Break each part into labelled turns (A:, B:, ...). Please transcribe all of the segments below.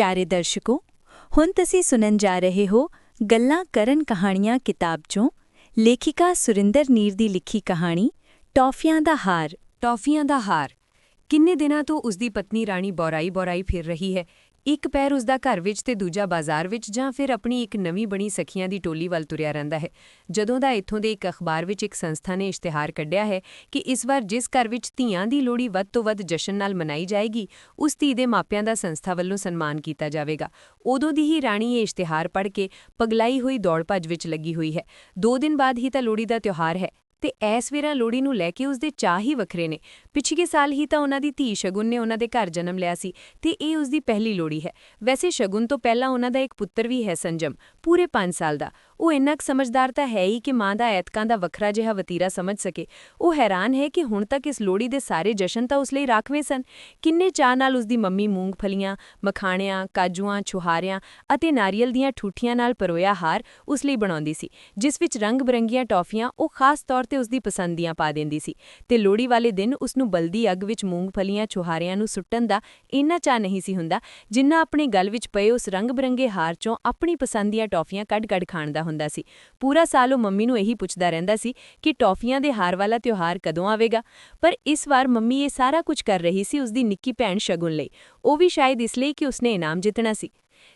A: ਪਿਆਰੇ ਦਰਸ਼ਕੋ ਹੁਣ ਤੁਸੀਂ ਸੁਣਨ ਜਾ ਰਹੇ ਹੋ ਗੱਲਾਂ ਕਰਨ ਕਹਾਣੀਆਂ ਕਿਤਾਬ ਚੋਂ ਲੇਖਿਕਾ ਸੁਰਿੰਦਰ ਨੀਰ ਦੀ ਲਿਖੀ ਕਹਾਣੀ ਟੌਫੀਆਂ ਦਾ ਹਾਰ
B: ਟੌਫੀਆਂ ਦਾ ਹਾਰ ਕਿੰਨੇ ਦਿਨਾਂ ਤੋਂ ਉਸਦੀ ਪਤਨੀ ਰਾਣੀ ਬੋਰਾਈ ਬੋਰਾਈ ਫਿਰ ਰਹੀ ਹੈ ਇੱਕ ਪੈਰ ਉਸਦਾ ਘਰ ਵਿੱਚ ਤੇ ਦੂਜਾ ਬਾਜ਼ਾਰ ਵਿੱਚ ਜਾਂ ਫਿਰ ਆਪਣੀ ਇੱਕ ਨਵੀਂ ਬਣੀ ਸਖੀਆਂ ਦੀ ਟੋਲੀ ਵੱਲ ਤੁਰਿਆ ਰਹਿੰਦਾ ਹੈ। ਜਦੋਂ ਦਾ ਇੱਥੋਂ ਦੇ ਇੱਕ ਅਖਬਾਰ ਵਿੱਚ ਇੱਕ ਸੰਸਥਾ ਨੇ ਇਸ਼ਤਿਹਾਰ ਕੱਢਿਆ ਹੈ ਕਿ ਇਸ ਵਾਰ ਜਿਸ ਘਰ ਵਿੱਚ ਧੀਆਂ ਦੀ ਲੋਹੜੀ ਵੱਧ ਤੋਂ ਵੱਧ ਜਸ਼ਨ ਨਾਲ ਮਨਾਈ ਜਾਏਗੀ, ਉਸ ਧੀ ਦੇ ਮਾਪਿਆਂ ਦਾ ਸੰਸਥਾ ਵੱਲੋਂ ਸਨਮਾਨ ਕੀਤਾ ਜਾਵੇਗਾ। ਉਦੋਂ ਦੀ ਹੀ ਰਾਣੀ ਇਹ ਇਸ਼ਤਿਹਾਰ ਪੜ੍ਹ ਕੇ ਪਗਲਾਈ ਹੋਈ ਦੌੜ ਭੱਜ ਵਿੱਚ ਲੱਗੀ ਹੋਈ ਹੈ। ਦੋ ਦਿਨ ਬਾਅਦ ਹੀ ਤਾਂ ਲੋਹੜੀ ਦਾ ਤਿਉਹਾਰ ਹੈ। ਤੇ ਐਸ ਵੇਰਾ ਲੋੜੀ ਨੂੰ ਲੈ ਕੇ ਉਸਦੇ ਚਾਹ ਹੀ ਵੱਖਰੇ ਨੇ। ਪਿਛਲੇ ਸਾਲ ਹੀ ਤਾਂ ਉਹਨਾਂ ਦੀ ਧੀ ਸ਼ਗੁਨ ਨੇ ਉਹਨਾਂ ਦੇ ਘਰ ਜਨਮ ਲਿਆ ਸੀ ਤੇ ਇਹ ਉਸਦੀ ਪਹਿਲੀ ਲੋੜੀ ਹੈ। ਵੈਸੇ ਸ਼ਗੁਨ ਤੋਂ ਪਹਿਲਾਂ ਉਹਨਾਂ ਦਾ ਇੱਕ ਪੁੱਤਰ ਵੀ ਹੈ ਸੰਜਮ, ਪੂਰੇ 5 ਸਾਲ ਦਾ। ਉਹ ਇੰਨਾ ਕੁ ਸਮਝਦਾਰ ਤਾਂ ਹੈ ਹੀ ਕਿ ਮਾਂ ਦਾ ਐਤਕਾਂ ਦਾ ਵੱਖਰਾ ਜਿਹਾ ਵਤੀਰਾ ਸਮਝ ਸਕੇ। ਉਹ ਹੈਰਾਨ ਹੈ ਕਿ ਹੁਣ ਤੱਕ ਇਸ ਲੋੜੀ ਦੇ ਸਾਰੇ ਜਸ਼ਨ ਤਾਂ ਉਸ ਲਈ ਰਾਖਵੇਂ ਸਨ। ਕਿੰਨੇ ਚਾਹ ਨਾਲ ਉਸਦੀ ਮੰਮੀ ਮੂੰਗਫਲੀਆਂ, ਮਖਾਣਿਆਂ, ਕਾਜੂਆਂ, ਛੁਹਾਰਿਆਂ ਅਤੇ ਨਾਰੀਅਲ ਦੀਆਂ ਠੂਠੀਆਂ ਨਾਲ ਪਰੋਇਆ ਹਾਰ ਉਸ ਲਈ ਬਣਾਉਂਦੀ ਸੀ, ਜਿਸ ਵਿੱਚ ਰੰਗ-ਬਰੰਗੀਆਂ ਟੌਫੀਆਂ ਉਹ ਖਾਸ ਤੌਰ ਤੇ ਉਸਦੀ ਪਸੰਦੀਆਂ ਪਾ ਦਿੰਦੀ ਸੀ। ਤੇ ਲੋੜੀ ਵਾਲੇ ਦਿਨ ਉਸ ਨੂੰ ਬਲਦੀ ਅੱਗ ਵਿੱਚ ਮੂੰਗਫਲੀਆਂ, ਛੁਹਾਰਿਆਂ ਨੂੰ ਸੁੱਟਣ ਦਾ ਇੰਨਾ ਚਾਹ ਨਹੀਂ ਸੀ ਹੁੰਦਾ, ਜਿੰਨਾ ਆਪਣੀ ਗਲ ਵਿੱਚ ਪਏ ਉਸ ਰੰਗ-ਬਰੰਗੇ ਹਾਰ ਚੋਂ ਆਪਣੀ ਪਸੰਦ ਦੀਆਂ ਟੌਫੀਆਂ ਕੱਢ-ਕੱਢ ਖਾਣ ਦਾ ਹੁੰਦਾ ਸੀ। ਪੂਰਾ ਸਾਲ ਉਹ ਮੰਮੀ ਨੂੰ ਇਹੀ ਪੁੱਛਦਾ ਰਹਿੰਦਾ ਸੀ ਕਿ ਟੌਫੀਆਂ ਦੇ ਹਾਰ ਵਾਲਾ ਤਿਉਹਾਰ ਕਦੋਂ ਆਵੇਗਾ। ਪਰ ਇਸ ਵਾਰ ਮੰਮੀ ਇਹ ਸਾਰਾ ਕੁਝ ਕਰ ਰਹੀ ਸੀ ਉਸਦੀ ਨਿੱਕੀ ਭੈਣ ਸ਼ਗੁਨ ਲਈ। ਉਹ ਵੀ ਸ਼ਾਇਦ ਇਸ ਲਈ ਕਿ ਉਸਨੇ ਇਨਾਮ ਜਿੱਤਣਾ ਸੀ।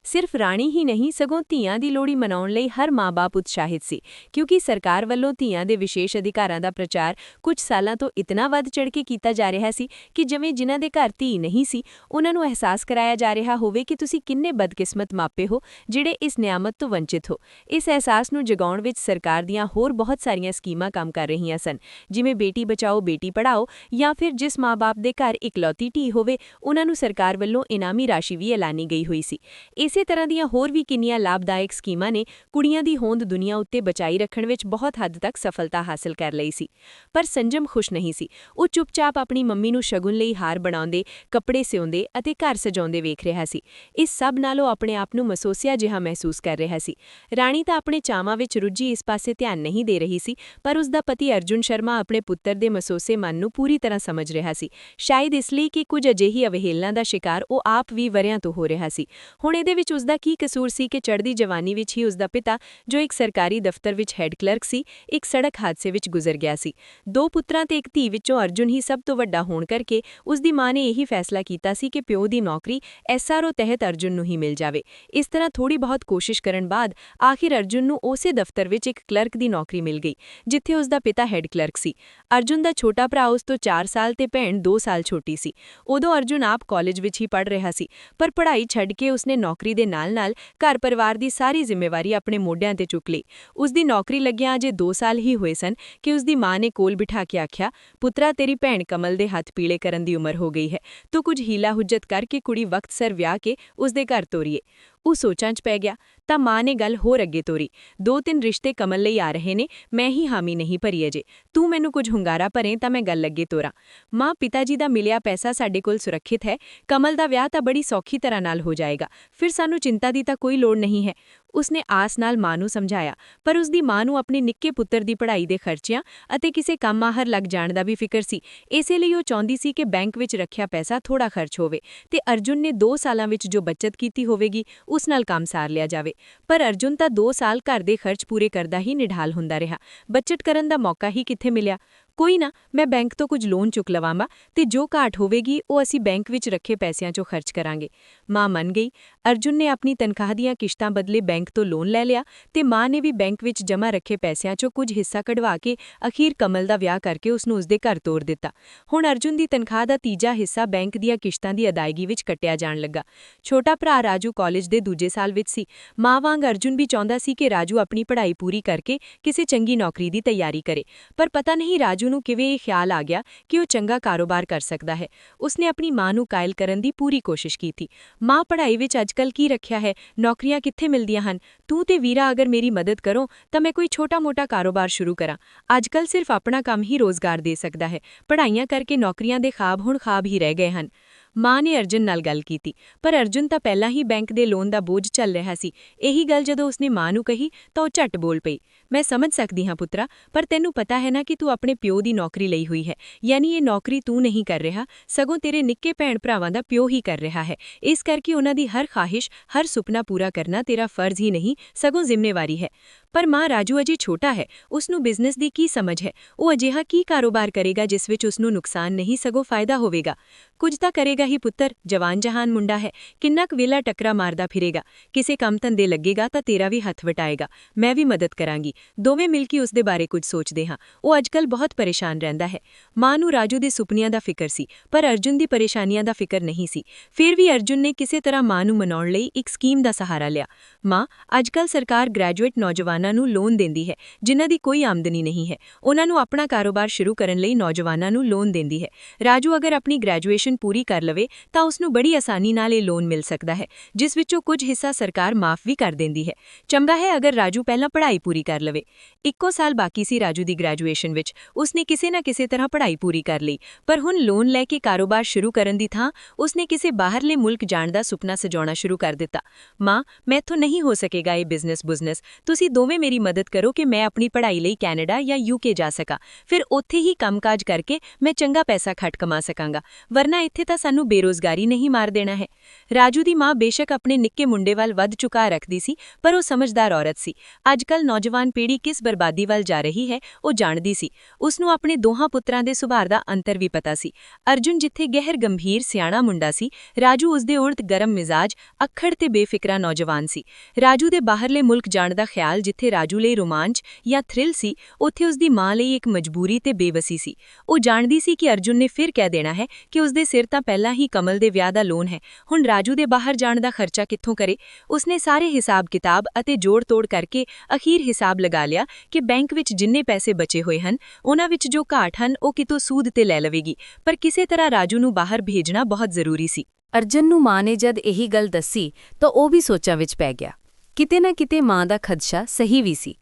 B: ਸਿਰਫ ਰਾਣੀ ਹੀ ਨਹੀਂ, ਸਗੋਂ ਧੀਆਂ ਦੀ ਲੋੜੀ ਮਨਾਉਣ ਲਈ ਹਰ ਮਾਂ-ਬਾਪ ਉਤਸ਼ਾਹਿਤ ਸੀ, ਕਿਉਂਕਿ ਸਰਕਾਰ ਵੱਲੋਂ ਧੀਆਂ ਦੇ ਵਿਸ਼ੇਸ਼ ਅਧਿਕਾਰਾਂ ਦਾ ਪ੍ਰਚਾਰ ਕੁਝ ਸਾਲਾਂ ਤੋਂ ਇਤਨਾ ਵੱਧ ਚੜ ਕੇ ਕੀਤਾ ਜਾ ਰਿਹਾ ਸੀ ਕਿ ਜਿਵੇਂ ਜਿਨ੍ਹਾਂ ਦੇ ਘਰ ਧੀ ਨਹੀਂ ਸੀ, ਉਹਨਾਂ ਨੂੰ ਅਹਿਸਾਸ ਕਰਾਇਆ ਜਾ ਰਿਹਾ ਹੋਵੇ ਕਿ ਤੁਸੀਂ ਕਿੰਨੇ ਬਦਕਿਸਮਤ ਮਾਪੇ ਹੋ, ਜਿਹੜੇ ਇਸ ਨਿਆਮਤ ਤੋਂ ਵੰਚਿਤ ਹੋ। ਇਸ ਅਹਿਸਾਸ ਨੂੰ ਜਗਾਉਣ ਵਿੱਚ ਸਰਕਾਰ ਦੀਆਂ ਹੋਰ ਬਹੁਤ ਸਾਰੀਆਂ ਸਕੀਮਾਂ ਕੰਮ ਕਰ ਰਹੀਆਂ ਸਨ, ਜਿਵੇਂ ਬੇਟੀ ਬਚਾਓ, ਬੇਟੀ ਪੜਾਓ ਜਾਂ ਫਿਰ ਜਿਸ ਮਾਂ-ਬਾਪ ਦੇ ਘਰ ਇਕਲੌਤੀ ਧੀ ਹੋਵੇ, ਉਹਨਾਂ ਨੂੰ ਸਰਕਾਰ ਵੱਲੋਂ ਇਨਾਮੀ ਰਾਸ਼ੀ ਵੀ ਐਲਾਨੀ ਗਈ ਹੋਈ ਸੀ। ਇਸ ਇਸੇ ਤਰ੍ਹਾਂ ਦੀਆਂ ਹੋਰ ਵੀ ਕਿੰਨੀਆਂ ਲਾਭਦਾਇਕ ਸਕੀਮਾਂ ਨੇ ਕੁੜੀਆਂ ਦੀ ਹੋਂਦ ਦੁਨੀਆ ਉੱਤੇ ਬਚਾਈ ਰੱਖਣ ਵਿੱਚ ਬਹੁਤ ਹੱਦ ਤੱਕ ਸਫਲਤਾ ਹਾਸਲ ਕਰ ਲਈ ਸੀ। ਪਰ ਸੰਜਮ ਖੁਸ਼ ਨਹੀਂ ਸੀ। ਉਹ ਚੁੱਪਚਾਪ ਆਪਣੀ ਮੰਮੀ ਨੂੰ ਸ਼ਗੁਨ ਲਈ ਹਾਰ ਬਣਾਉਂਦੇ, ਕੱਪੜੇ ਸਿਉਂਦੇ ਅਤੇ ਘਰ ਸਜਾਉਂਦੇ ਵੇਖ ਰਿਹਾ ਸੀ। ਇਸ ਸਭ ਨਾਲ ਉਹ ਆਪਣੇ ਆਪ ਨੂੰ ਮਸੋਸਿਆ ਜਿਹਾ ਮਹਿਸੂਸ ਕਰ ਰਿਹਾ ਸੀ। ਰਾਣੀ ਤਾਂ ਆਪਣੇ ਚਾਵਾਂ ਵਿੱਚ ਰੁੱਝੀ ਇਸ ਪਾਸੇ ਧਿਆਨ ਨਹੀਂ ਦੇ ਰਹੀ ਸੀ, ਪਰ ਉਸ ਦਾ ਪਤੀ ਅਰਜੁਨ ਸ਼ਰਮਾ ਆਪਣੇ ਪੁੱਤਰ ਦੇ ਮਸੋਸੇ ਮਨ ਨੂੰ ਪੂਰੀ ਤਰ੍ਹਾਂ ਸਮਝ ਰਿਹਾ ਸੀ। ਸ਼ਾਇਦ ਇਸ ਲਈ ਕਿ ਕੁਝ ਅਜਿਹੀ ਅਵਹੇਲਨਾ ਦਾ ਸ਼ਿਕਾਰ ਉਹ ਆਪ ਵੀ ਵਰਿਆਂ ਤੋਂ ਹੋ ਰਿਹਾ ਸੀ। ਹੁਣ ਇਹਦੇ ਵਿੱਚ ਉਸ ਦਾ ਕੀ ਕਸੂਰ ਸੀ ਕਿ ਚੜ੍ਹਦੀ ਜਵਾਨੀ ਵਿੱਚ ਹੀ ਉਸ ਦਾ ਪਿਤਾ, ਜੋ ਇੱਕ ਸਰਕਾਰੀ ਦਫ਼ਤਰ ਵਿੱਚ ਹੈੱਡ ਕਲਰਕ ਸੀ, ਇੱਕ ਸੜਕ ਹਾਦਸੇ ਵਿੱਚ ਗੁਜ਼ਰ ਗਿਆ ਸੀ। ਦੋ ਪੁੱਤਰਾਂ ਤੇ ਇੱਕ ਧੀ ਵਿੱਚੋਂ ਅਰਜੁਨ ਹੀ ਸਭ ਤੋਂ ਵੱਡਾ ਹੋਣ ਕਰਕੇ ਉਸ ਦੀ ਮਾਂ ਨੇ ਇਹੀ ਫੈਸਲਾ ਕੀਤਾ ਸੀ ਕਿ ਪਿਓ ਦੀ ਨੌਕਰੀ ਐਸਆਰਓ ਤਹਿਤ ਅਰਜੁਨ ਨੂੰ ਹੀ ਮਿਲ ਜਾਵੇ। ਇਸ ਤਰ੍ਹਾਂ ਥੋੜੀ ਬਹੁਤ ਕੋਸ਼ਿਸ਼ ਕਰਨ ਬਾਅਦ ਆਖਿਰ ਅਰਜੁਨ ਨੂੰ ਉਸੇ ਦਫ਼ਤਰ ਵਿੱਚ ਇੱਕ ਕਲਰਕ ਦੀ ਨੌਕਰੀ ਮਿਲ ਗਈ, ਜਿੱਥੇ ਉਸ ਦਾ ਪਿਤਾ ਹੈੱਡ ਕਲਰਕ ਸੀ। ਅਰਜੁਨ ਦਾ ਛੋਟਾ ਭਰਾ ਉਸ ਤੋਂ 4 ਸਾਲ ਤੇ ਭੈਣ 2 ਸਾਲ ਛੋਟੀ ਸੀ। ਉਦੋਂ ਅਰਜੁਨ ਆਪ ਕਾਲਜ ਵਿੱਚ ਹੀ ਪੜ੍ਹ ਰਿਹਾ ਸੀ, ਪਰ ਪੜ੍ਹਾਈ ਛੱਡ ਕੇ ਉਸਨੇ ਨੌਕਰੀ ਦੇ ਨਾਲ-ਨਾਲ ਘਰ ਪਰਿਵਾਰ ਦੀ ਸਾਰੀ ਜ਼ਿੰਮੇਵਾਰੀ ਆਪਣੇ ਮੋਢਿਆਂ ਤੇ ਚੁੱਕ ਲਈ। ਉਸ ਦੀ ਨੌਕਰੀ ਲੱਗਿਆ ਅਜੇ 2 ਸਾਲ ਹੀ ਹੋਏ ਸਨ ਕਿ ਉਸ ਦੀ ਮਾਂ ਨੇ ਕੋਲ ਬਿਠਾ ਕੇ ਆਖਿਆ, ਪੁੱਤਰਾ, ਤੇਰੀ ਭੈਣ ਕਮਲ ਦੇ ਹੱਥ ਪੀਲੇ ਕਰਨ ਦੀ ਉਮਰ ਹੋ ਗਈ ਹੈ। ਤੂੰ ਕੁਝ ਹੀਲਾ ਹੁੱਜਤ ਕਰਕੇ ਕੁੜੀ ਵਕਤ ਸਰ ਵਿਆਹ ਕੇ ਉਸ ਦੇ ਘਰ ਤੋਰੀਏ। ਉਹ ਸੋਚਾਂ 'ਚ ਪੈ ਗਿਆ, ਤਾਂ ਮਾਂ ਨੇ ਗੱਲ ਹੋਰ ਅੱਗੇ ਤੋਰੀ। ਦੋ ਤਿੰਨ ਰਿਸ਼ਤੇ ਕਮਲ ਲਈ ਆ ਰਹੇ ਨੇ, ਮੈਂ ਹੀ ਹਾਮੀ ਨਹੀਂ ਭਰੀ ਅਜੇ। ਤੂੰ ਮੈਨੂੰ ਕੁਝ ਹੁੰਗਾਰਾ ਭਰੇ, ਤਾਂ ਮੈਂ ਗੱਲ ਅੱਗੇ ਤੋਰਾਂ। ਮਾਂ ਪਿਤਾ ਜੀ ਦਾ ਮਿਲਿਆ ਪੈਸਾ ਸਾਡੇ ਕੋਲ ਸੁਰੱਖਿਅਤ ਹੈ, ਕਮਲ ਦਾ ਵਿਆਹ ਤਾਂ ਬੜੀ ਸੌਖੀ ਤਰ੍ਹਾਂ ਨਾਲ ਹੋ ਜਾਏਗਾ, ਫਿਰ ਸਾਨੂੰ ਚਿੰਤਾ ਦੀ ਤਾਂ ਕੋਈ ਲੋੜ ਨਹੀਂ ਹੈ। ਉਸਨੇ ਆਸ ਨਾਲ ਮਾਂ ਨੂੰ ਸਮਝਾਇਆ, ਪਰ ਉਸਦੀ ਮਾਂ ਨੂੰ ਆਪਣੇ ਨਿੱਕੇ ਪੁੱਤਰ ਦੀ ਪੜ੍ਹਾਈ ਦੇ ਖਰਚਿਆਂ ਅਤੇ ਕਿਸੇ ਕੰਮ ਮਾਹਰ ਲੱਗ ਜਾਣ ਦਾ ਵੀ ਫਿਕਰ ਸੀ। ਇਸੇ ਲਈ ਉਹ ਚਾਹੁੰਦੀ ਸੀ ਕਿ ਬੈਂਕ ਵਿੱਚ ਰੱਖਿਆ ਪੈਸਾ ਥੋੜਾ ਖਰਚ ਹੋਵੇ ਤੇ ਅਰਜੁਨ ਨੇ 2 ਸਾਲਾਂ ਵਿੱਚ ਜੋ ਬਚਤ ਕੀਤੀ ਹੋਵੇਗੀ, ਉਸ ਨਾਲ ਕੰਮ ਸਾਰ ਲਿਆ ਜਾਵੇ। ਪਰ ਅਰਜੁਨ ਤਾਂ 2 ਸਾਲ ਘਰ ਦੇ ਖਰਚ ਪੂਰੇ ਕਰਦਾ ਹੀ ਨਿਢਾਲ ਹੁੰਦਾ ਰਿਹਾ। ਬਚਤ ਕਰਨ ਦਾ ਮੌਕਾ ਹੀ ਕਿੱਥੇ ਮਿਲਿਆ? ਕੋਈ ਨਾ, ਮੈਂ ਬੈਂਕ ਤੋਂ ਕੁਝ ਲੋਨ ਚੁੱਕ ਲਵਾਂਗਾ ਤੇ ਜੋ ਘਾਟ ਹੋਵੇਗੀ, ਉਹ ਅਸੀਂ ਬੈਂਕ ਵਿੱਚ ਰੱਖੇ ਪੈਸਿਆਂ 'ਚੋਂ ਖਰਚ ਕਰਾਂਗੇ। ਮਾਂ ਮੰਨ ਗਈ। ਅਰਜੁਨ ਨੇ ਆਪਣੀ ਤਨਖਾਹ ਦੀਆਂ ਕਿਸ਼ਤਾਂ ਬਦਲੇ ਬੈਂਕ ਤੋਂ ਲੋਨ ਲੈ ਲਿਆ ਤੇ ਮਾਂ ਨੇ ਵੀ ਬੈਂਕ ਵਿੱਚ ਜਮ੍ਹਾਂ ਰੱਖੇ ਪੈਸਿਆਂ 'ਚੋਂ ਕੁਝ ਹਿੱਸਾ ਕਢਵਾ ਕੇ ਅਖੀਰ ਕਮਲ ਦਾ ਵਿਆਹ ਕਰਕੇ ਉਸ ਨੂੰ ਉਸਦੇ ਘਰ ਤੋਰ ਦਿੱਤਾ। ਹੁਣ ਅਰਜੁਨ ਦੀ ਤਨਖਾਹ ਦਾ ਤੀਜਾ ਹਿੱਸਾ ਬੈਂਕ ਦੀਆਂ ਕਿਸ਼ਤਾਂ ਦੀ ਅਦਾਇਗੀ ਵਿੱਚ ਕੱਟਿਆ ਜਾਣ ਲੱਗਾ। ਛੋਟਾ ਭਰਾ ਰਾਜੂ ਕਾਲਜ ਦੇ ਦੂਜੇ ਸਾਲ ਵਿੱਚ ਸੀ। ਮਾਂ ਵਾਂਗ ਅਰਜੁਨ ਵੀ ਚਾਹੁੰਦਾ ਸੀ ਕਿ ਰਾਜੂ ਆਪਣੀ ਪੜ੍ਹਾਈ ਪੂਰੀ ਕਰਕੇ ਕਿਸੇ ਚੰਗੀ ਨੌਕਰੀ ਦੀ ਤਿਆਰੀ ਕਰੇ। ਪਰ ਪਤਾ ਨਹੀਂ ਰਾਜੂ ਰਾਜੂ ਨੂੰ ਕਿਵੇਂ ਇਹ ਖਿਆਲ ਆ ਗਿਆ ਕਿ ਉਹ ਚੰਗਾ ਕਾਰੋਬਾਰ ਕਰ ਸਕਦਾ ਹੈ? ਉਸਨੇ ਆਪਣੀ ਮਾਂ ਨੂੰ ਕਾਇਲ ਕਰਨ ਦੀ ਪੂਰੀ ਕੋਸ਼ਿਸ਼ ਕੀਤੀ। ਮਾਂ ਪੜ੍ਹਾਈ ਵਿੱਚ ਅੱਜਕੱਲ ਕੀ ਰੱਖਿਆ ਹੈ? ਨੌਕਰੀਆਂ ਕਿੱਥੇ ਮਿਲਦੀਆਂ ਹਨ? ਤੂੰ ਤੇ ਵੀਰਾ ਅਗਰ ਮੇਰੀ ਮਦਦ ਕਰੋ, ਤਾਂ ਮੈਂ ਕੋਈ ਛੋਟਾ-ਮੋਟਾ ਕਾਰੋਬਾਰ ਸ਼ੁਰੂ ਕਰਾਂ। ਅੱਜਕੱਲ ਸਿਰਫ ਆਪਣਾ ਕੰਮ ਹੀ ਰੋਜ਼ਗਾਰ ਦੇ ਸਕਦਾ ਹੈ। ਪੜ੍ਹਾਈਆਂ ਕਰਕੇ ਨੌਕਰੀਆਂ ਦੇ ਖਾਬ ਹੁਣ ਖਾਬ ਹੀ ਰਹਿ ਗਏ ਹਨ। ਮਾਂ ਨੇ ਅਰਜੁਨ ਨਾਲ ਗੱਲ ਕੀਤੀ, ਪਰ ਅਰਜੁਨ ਤਾਂ ਪਹਿਲਾਂ ਹੀ ਬੈਂਕ ਦੇ ਲੋਨ ਦਾ ਬੋਝ ਚੱਲ ਰਿਹਾ ਸੀ। ਇਹੀ ਗੱਲ ਜਦੋਂ ਉਸਨੇ ਮਾਂ ਨੂੰ ਕਹੀ, ਤਾਂ ਉਹ ਝੱਟ ਬੋਲ ਪਈ, ਮੈਂ ਸਮਝ ਸਕਦੀ ਹਾਂ ਪੁੱਤਰਾ, ਪਰ ਤੈਨੂੰ ਪਤਾ ਹੈ ਨਾ ਕਿ ਤੂੰ ਆਪਣੇ ਪਿਓ ਦੀ ਨੌਕਰੀ ਲਈ ਹੋਈ ਹੈ। ਯਾਨੀ ਇਹ ਨੌਕਰੀ ਤੂੰ ਨਹੀਂ ਕਰ ਰਿਹਾ, ਸਗੋਂ ਤੇਰੇ ਨਿੱਕੇ ਭੈਣ ਭਰਾਵਾਂ ਦਾ ਪਿਓ ਹੀ ਕਰ ਰਿਹਾ ਹੈ। ਇਸ ਕਰਕੇ ਉਹਨਾਂ ਦੀ ਹਰ ਖਾਹਿਸ਼, ਹਰ ਸੁਪਨਾ ਪੂਰਾ ਕਰਨਾ ਤੇਰਾ ਫਰਜ਼ ਹੀ ਨਹੀਂ, ਸਗੋਂ ਜ਼ਿੰਮੇਵਾਰੀ ਹੈ। ਪਰ ਮਾਂ ਰਾਜੂ ਅਜੇ ਛੋਟਾ ਹੈ ਉਸ ਨੂੰ ਬਿਜ਼ਨਸ ਦੀ ਕੀ ਸਮਝ ਹੈ? ਉਹ ਅਜਿਹਾ ਕੀ ਕਾਰੋਬਾਰ ਕਰੇਗਾ ਜਿਸ ਵਿੱਚ ਉਸ ਨੂੰ ਨੁਕਸਾਨ ਨਹੀਂ, ਸਗੋਂ ਫਾਇਦਾ ਹੋਵੇਗਾ? ਕੁਝ ਤਾਂ ਕਰੇਗਾ ਹੀ ਪੁੱਤਰ ਜਵਾਨ ਜਹਾਨ ਮੁੰਡਾ ਹੈ ਕਿੰਨਾ ਕੁ ਵੇਲਾ ਟੱਕਰਾ ਮਾਰਦਾ ਫਿਰੇਗਾ ਕਿਸੇ ਕੰਮ ਧੰਦੇ ਲੱਗੇਗਾ ਤਾਂ ਤੇਰਾ ਵੀ ਹੱਥ ਵਟਾਏਗਾ ਮੈਂ ਵੀ ਮਦਦ ਕਰਾਂਗੀ ਦੋਵੇਂ ਮਿਲ ਕੇ ਉਸ ਦੇ ਬਾਰੇ ਕੁਝ ਸੋਚਦੇ ਹਾਂ ਉਹ ਅੱਜਕੱਲ ਬਹੁਤ ਪਰੇਸ਼ਾਨ ਰਹਿੰਦਾ ਹੈ ਮਾਂ ਨੂੰ ਰਾਜੂ ਦੇ ਸੁਪਨਿਆਂ ਦਾ ਫਿਕਰ ਸੀ ਪਰ ਅਰਜੁਨ ਦੀ ਪਰੇਸ਼ਾਨੀਆਂ ਦਾ ਫਿਕਰ ਨਹੀਂ ਸੀ ਫਿਰ ਵੀ ਅਰਜੁਨ ਨੇ ਕਿਸੇ ਤਰ੍ਹਾਂ ਮਾਂ ਨੂੰ ਮਨਾਉਣ ਲਈ ਇੱਕ ਸਕੀਮ ਦਾ ਸਹਾਰਾ ਲਿਆ ਮਾਂ ਅੱਜਕੱਲ ਸਰਕਾਰ ਗ੍ਰੈਜੂਏਟ ਨੌਜਵਾਨਾਂ ਨੂੰ ਲੋਨ ਦਿੰਦੀ ਹੈ ਜਿਨ੍ਹਾਂ ਦੀ ਕੋਈ ਆਮਦਨੀ ਨਹੀਂ ਹੈ ਉਹਨਾਂ ਨੂੰ ਆਪਣਾ ਕਾਰੋਬਾਰ ਸ਼ੁਰੂ ਕਰਨ ਲਈ ਨੌਜਵਾਨਾਂ ਨੂੰ ਲੋਨ ਦਿੰਦੀ ਹੈ ਰਾਜੂ ਅਗਰ ਆਪਣੀ ਗ੍ਰੈਜੂਏਸ਼ਨ ਪੂਰੀ ਕਰ ਲਵੇ ਤਾਂ ਉਸ ਨੂੰ ਬੜੀ ਆਸਾਨੀ ਨਾਲ ਇਹ ਲੋਨ ਮਿਲ ਸਕਦਾ ਹੈ, ਜਿਸ ਵਿੱਚੋਂ ਕੁਝ ਹਿੱਸਾ ਸਰਕਾਰ ਮਾਫ ਵੀ ਕਰ ਦਿੰਦੀ ਹੈ। ਚੰਗਾ ਹੈ ਅਗਰ ਰਾਜੂ ਪਹਿਲਾਂ ਪੜ੍ਹਾਈ ਪੂਰੀ ਕਰ ਲਵੇ। ਇੱਕੋ ਸਾਲ ਬਾਕੀ ਸੀ ਰਾਜੂ ਦੀ ਗ੍ਰੈਜੂਏਸ਼ਨ ਵਿੱਚ। ਉਸਨੇ ਕਿਸੇ ਨਾ ਕਿਸੇ ਤਰ੍ਹਾਂ ਪੜ੍ਹਾਈ ਪੂਰੀ ਕਰ ਲਈ। ਪਰ ਹੁਣ ਲੋਨ ਲੈ ਕੇ ਕਾਰੋਬਾਰ ਸ਼ੁਰੂ ਕਰਨ ਦੀ ਥਾਂ ਉਸਨੇ ਕਿਸੇ ਬਾਹਰਲੇ ਮੁਲਕ ਜਾਣ ਦਾ ਸੁਪਨਾ ਸਜਾਉਣਾ ਸ਼ੁਰੂ ਕਰ ਦਿੱਤਾ। ਮਾਂ, ਮੈਥੋਂ ਨਹੀਂ ਹੋ ਸਕੇਗਾ ਇਹ ਬਿਜ਼ਨਸ ਬਿਜ਼ਨਸ। ਤੁਸੀਂ ਦੋਵੇਂ ਮੇਰੀ ਮਦਦ ਕਰੋ ਕਿ ਮੈਂ ਆਪਣੀ ਪੜ੍ਹਾਈ ਲਈ ਕੈਨੇਡਾ ਜਾਂ ਯੂਕੇ ਜਾ ਸਕਾਂ। ਫਿਰ ਉੱਥੇ ਹੀ ਕੰਮਕਾਜ ਕਰਕੇ ਮੈਂ ਚੰਗਾ ਪੈਸਾ ਖੱਟ ਕਮਾ ਸਕਾਂਗਾ। ਵਰਨਾ ਇੱਥੇ ਤਾਂ ਸਾਨੂੰ ਬੇਰੋਜ਼ਗਾਰੀ ਨਹੀਂ ਮਾਰ ਦੇਣਾ ਹੈ। ਰਾਜੂ ਦੀ ਮਾਂ ਬੇਸ਼ੱਕ ਆਪਣੇ ਨਿੱਕੇ ਮੁੰਡੇ ਵੱਲ ਵੱਧ ਚੁਕਾ ਰੱਖਦੀ ਸੀ, ਪਰ ਉਹ ਸਮਝਦਾਰ ਔਰਤ ਸੀ। ਅੱਜਕੱਲ ਨੌਜਵਾਨ ਪੀੜ੍ਹੀ ਕਿਸ ਬਰਬਾਦੀ ਵੱਲ ਜਾ ਰਹੀ ਹੈ, ਉਹ ਜਾਣਦੀ ਸੀ। ਉਸ ਨੂੰ ਆਪਣੇ ਦੋਹਾਂ ਪੁੱਤਰਾਂ ਦੇ ਸੁਭਾਅ ਦਾ ਅੰਤਰ ਵੀ ਪਤਾ ਸੀ। ਅਰਜੁਨ ਜਿੱਥੇ ਗਹਿਰ, ਗੰਭੀਰ, ਸਿਆਣਾ ਮੁੰਡਾ ਸੀ, ਰਾਜੂ ਉਸ ਦੇ ਉਲਟ ਗਰਮ ਮਿਜ਼ਾਜ ਅੱਖੜ ਤੇ ਬੇਫਿਕਰਾ ਨੌਜਵਾਨ ਸੀ। ਰਾਜੂ ਦੇ ਬਾਹਰਲੇ ਮੁਲਕ ਜਾਣ ਦਾ ਖਿਆਲ ਜਿੱਥੇ ਰਾਜੂ ਲਈ ਰੋਮਾਂਚ ਜਾਂ ਥ੍ਰਿਲ ਸੀ, ਉੱਥੇ ਉਸ ਦੀ ਮਾਂ ਲਈ ਇੱਕ ਮਜਬੂਰੀ ਤੇ ਬੇਵਸੀ ਸੀ। ਉਹ ਜਾਣਦੀ ਸੀ ਕਿ ਅਰਜੁਨ ਨੇ ਫਿਰ ਕਹਿ ਦੇਣਾ ਹੈ ਕਿ ਉਸ ਦੇ ਸਿਰ ਤਾਂ ਪਹਿਲਾਂ ਹੀ ਕਮਲ ਦੇ ਵਿਆਹ ਦਾ ਲੋਨ ਹੈ। ਹੁਣ ਰਾਜੂ ਦੇ ਬਾਹਰ ਜਾਣ ਦਾ ਖਰਚਾ ਕਿੱਥੋਂ ਕਰੇ? ਉਸਨੇ ਸਾਰੇ ਹਿਸਾਬ ਕਿਤਾਬ ਅਤੇ ਜੋੜ-ਤੋੜ ਕਰਕੇ ਅਖੀਰ ਹਿਸਾਬ ਲਗਾ ਲਿਆ ਕਿ ਬੈਂਕ ਵਿੱਚ ਜਿੰਨੇ ਪੈਸੇ ਬਚੇ ਹੋਏ ਹਨ, ਉਹਨਾਂ ਵਿੱਚ ਜੋ ਘਾਟ ਹਨ, ਉਹ ਕਿਤੋਂ ਸੂਦ ਤੇ ਲੈ ਲਵੇਗੀ। ਪਰ ਕਿਸੇ ਤਰ੍ਹਾਂ ਰਾਜੂ ਨੂੰ ਬਾਹਰ ਭੇਜਣਾ ਬਹੁਤ ਜ਼ਰੂਰੀ ਸੀ।
C: ਅਰਜਨ ਨੂੰ ਮਾਂ ਨੇ ਜਦ ਇਹੀ ਗੱਲ ਦੱਸੀ, ਤਾਂ ਉਹ ਵੀ ਸੋਚਾਂ ਵਿੱਚ ਪੈ ਗਿਆ। ਕਿਤੇ ਨਾ ਕਿਤੇ ਮਾਂ ਦਾ ਖਦਸ਼ਾ ਸਹੀ ਵੀ ਸੀ।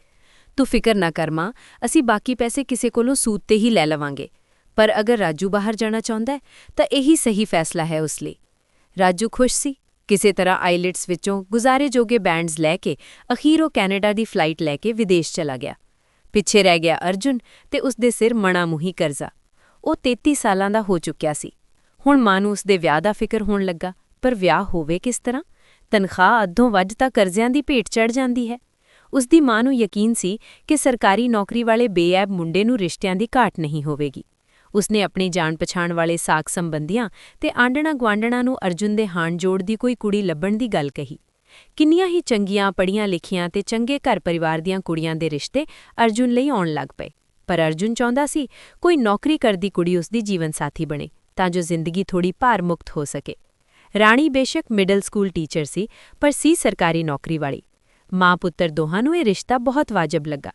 C: ਤੂੰ ਫਿਕਰ ਨਾ ਕਰ ਮਾਂ, ਅਸੀਂ ਬਾਕੀ ਪੈਸੇ ਕਿਸੇ ਕੋਲੋਂ ਸੂਦ ਤੇ ਹੀ ਲੈ ਲਵਾਂਗੇ। ਪਰ ਅਗਰ ਰਾਜੂ ਬਾਹਰ ਜਾਣਾ ਚਾਹੁੰਦਾ ਹੈ, ਤਾਂ ਇਹੀ ਸਹੀ ਫੈਸਲਾ ਹੈ ਉਸ ਲਈ। ਰਾਜੂ ਖੁਸ਼ ਸੀ। ਕਿਸੇ ਤਰ੍ਹਾਂ ਆਈਲੈਟਸ ਵਿੱਚੋਂ ਗੁਜ਼ਾਰੇ ਜੋਗੇ ਬੈਂਡਸ ਲੈ ਕੇ, ਅਖੀਰ ਉਹ ਕੈਨੇਡਾ ਦੀ ਫਲਾਈਟ ਲੈ ਕੇ ਵਿਦੇਸ਼ ਚਲਾ ਗਿਆ। ਪਿੱਛੇ ਰਹਿ ਗਿਆ ਅਰਜੁਨ ਤੇ ਉਸ ਦੇ ਸਿਰ ਮਣਾਮੂਹੀ ਕਰਜ਼ਾ। ਉਹ 33 ਸਾਲਾਂ ਦਾ ਹੋ ਚੁੱਕਿਆ ਸੀ। ਹੁਣ ਮਾਂ ਨੂੰ ਉਸ ਦੇ ਵਿਆਹ ਦਾ ਫਿਕਰ ਹੋਣ ਲੱਗਾ, ਪਰ ਵਿਆਹ ਹੋਵੇ ਕਿਸ ਤਰ੍ਹਾਂ? ਤਨਖਾਹ ਅੱਧੋਂ ਵੱਧ ਤਾਂ ਕਰਜ਼ਿਆਂ ਦੀ ਭੇਟ ਚੜ ਜਾਂਦੀ ਹੈ। ਉਸ ਦੀ ਮਾਂ ਨੂੰ ਯਕੀਨ ਸੀ ਕਿ ਸਰਕਾਰੀ ਨੌਕਰੀ ਵਾਲੇ ਬੇਅਬ ਮੁੰਡੇ ਨੂੰ ਰਿਸ਼ਤਿਆਂ ਦੀ ਘਾਟ ਨਹੀਂ ਹੋਵੇਗੀ। ਉਸਨੇ ਆਪਣੀ ਜਾਣ ਪਛਾਣ ਵਾਲੇ ਸਾਕ ਸੰਬੰਧੀਆਂ ਤੇ ਆਂਡਣਾ ਗਵਾਂਡਣਾ ਨੂੰ ਅਰਜੁਨ ਦੇ ਹਾਣ ਜੋੜ ਦੀ ਕੋਈ ਕੁੜੀ ਲੱਭਣ ਦੀ ਗੱਲ ਕਹੀ। ਕਿੰਨੀਆਂ ਹੀ ਚੰਗੀਆਂ ਪੜੀਆਂ ਲਿਖੀਆਂ ਤੇ ਚੰਗੇ ਘਰ ਪਰਿਵਾਰ ਦੀਆਂ ਕੁੜੀਆਂ ਦੇ ਰਿਸ਼ਤੇ ਅਰਜੁਨ ਲਈ ਆਉਣ ਲੱਗ ਪਏ। ਪਰ ਅਰਜੁਨ ਚਾਹੁੰਦਾ ਸੀ ਕੋਈ ਨੌਕਰੀ ਕਰਦੀ ਕੁੜੀ ਉਸਦੀ ਜੀਵਨ ਸਾਥੀ ਬਣੇ ਤਾਂ ਜੋ ਜ਼ਿੰਦਗੀ ਥੋੜੀ ਭਾਰ ਮੁਕਤ ਹੋ ਸਕੇ। ਰਾਣੀ ਬੇਸ਼ੱਕ ਮਿਡਲ ਸਕੂਲ ਟੀਚਰ ਸੀ, ਪਰ ਸੀ ਸਰਕਾਰੀ ਨੌਕਰੀ ਵਾਲੀ। ਮਾਂ ਪੁੱਤਰ ਦੋਹਾਂ ਨੂੰ ਇਹ ਰਿਸ਼ਤਾ ਬਹੁਤ ਵਾਜਬ ਲੱਗਾ।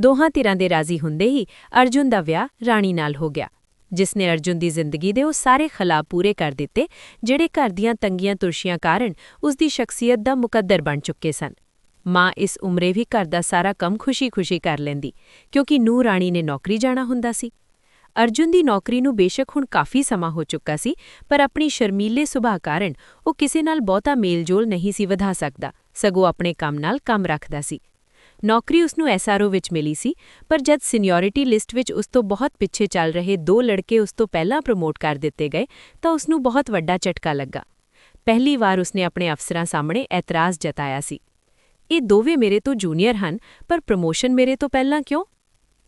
C: ਦੋਹਾਂ ਧਿਰਾਂ ਦੇ ਰਾਜ਼ੀ ਹੁੰਦੇ ਹੀ ਅਰਜੁਨ ਦਾ ਵਿਆਹ ਰਾਣੀ ਨਾਲ ਹੋ ਗਿਆ, ਜਿਸ ਨੇ ਅਰਜੁਨ ਦੀ ਜ਼ਿੰਦਗੀ ਦੇ ਉਹ ਸਾਰੇ ਖਲਾਬ ਪੂਰੇ ਕਰ ਦਿੱਤੇ, ਜਿਹੜੇ ਘਰ ਦੀਆਂ ਤੰਗੀਆਂ ਤੁਰਸ਼ੀਆਂ ਕਾਰਨ ਉਸ ਦੀ ਸ਼ਖਸੀਅਤ ਦਾ ਮੁਕੱਦਰ ਬਣ ਚੁੱਕੇ ਸਨ। ਮਾਂ ਇਸ ਉਮਰੇ ਵੀ ਘਰ ਦਾ ਸਾਰਾ ਕੰਮ ਖੁਸ਼ੀ-ਖੁਸ਼ੀ ਕਰ ਲੈਂਦੀ, ਕਿਉਂਕਿ ਨੂਰ ਰਾਣੀ ਨੇ ਨੌਕਰੀ ਜਾਣਾ ਹੁੰਦਾ ਸੀ। ਅਰਜੁਨ ਦੀ ਨੌਕਰੀ ਨੂੰ ਬੇਸ਼ੱਕ ਹੁਣ ਕਾਫੀ ਸਮਾਂ ਹੋ ਚੁੱਕਾ ਸੀ, ਪਰ ਆਪਣੀ ਸ਼ਰਮੀਲੇ ਸੁਭਾਅ ਕਾਰਨ ਉਹ ਕਿਸੇ ਨਾਲ ਬਹੁਤਾ ਮੇਲਜੋਲ ਨਹੀਂ ਸੀ ਵਧਾ ਸਕਦਾ, ਸਗੋਂ ਆਪਣੇ ਕੰਮ ਨਾਲ ਕੰਮ ਰੱਖਦਾ ਸੀ। ਨੌਕਰੀ ਉਸ ਨੂੰ ਐਸਆਰਓ ਵਿੱਚ ਮਿਲੀ ਸੀ, ਪਰ ਜਦ ਸੀਨੀਅਰਿਟੀ ਲਿਸਟ ਵਿੱਚ ਉਸ ਤੋਂ ਬਹੁਤ ਪਿੱਛੇ ਚੱਲ ਰਹੇ ਦੋ ਲੜਕੇ ਉਸ ਤੋਂ ਪਹਿਲਾਂ ਪ੍ਰਮੋਟ ਕਰ ਦਿੱਤੇ ਗਏ, ਤਾਂ ਉਸ ਨੂੰ ਬਹੁਤ ਵੱਡਾ ਝਟਕਾ ਲੱਗਾ। ਪਹਿਲੀ ਵਾਰ ਉਸਨੇ ਆਪਣੇ ਅਫਸਰਾਂ ਸਾਹਮਣੇ ਐਤਰਾਜ਼ ਜਤਾਇਆ ਸੀ। ਇਹ ਦੋਵੇਂ ਮੇਰੇ ਤੋਂ ਜੂਨੀਅਰ ਹਨ, ਪਰ ਪ੍ਰਮੋਸ਼ਨ ਮੇਰੇ ਤੋਂ ਪਹਿਲਾਂ ਕਿਉਂ?